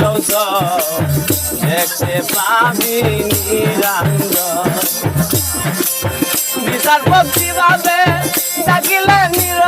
রৌস দেখতে পাবি নিরঞ্জন ভক্তি ভাবে নীরবে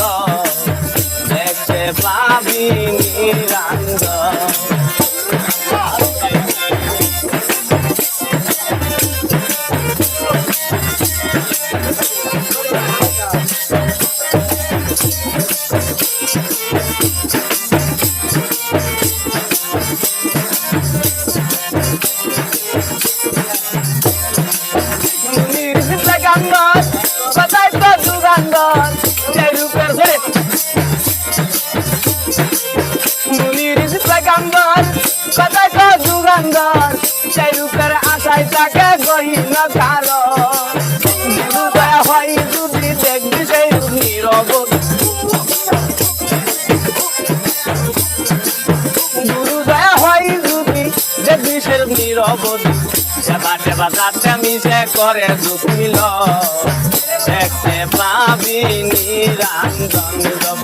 নির্বিষে গাঙ্গন বাজাই তো দুগাঙ্গন যে রূপের ধরে মুনির গাঙ্গন বাজাই তো দুগাঙ্গন সেই রূপের আশায় তাকে গহীন কারণ। হৃদয় হয় যদি দেখবি সেই রূপ সেবা সেবা যাতে মিশে করে দুঃখ মিল দেখতে পাবি নিরঞ্জন জপ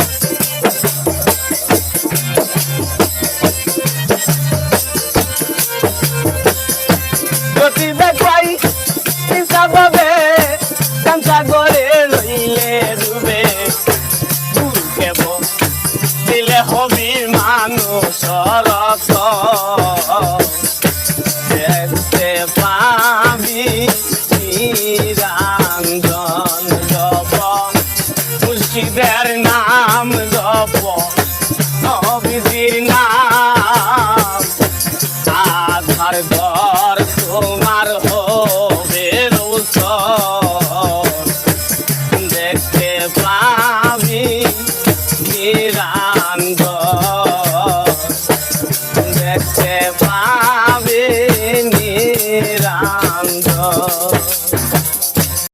মানুষ দেখতে পাবি নিরঞ্জন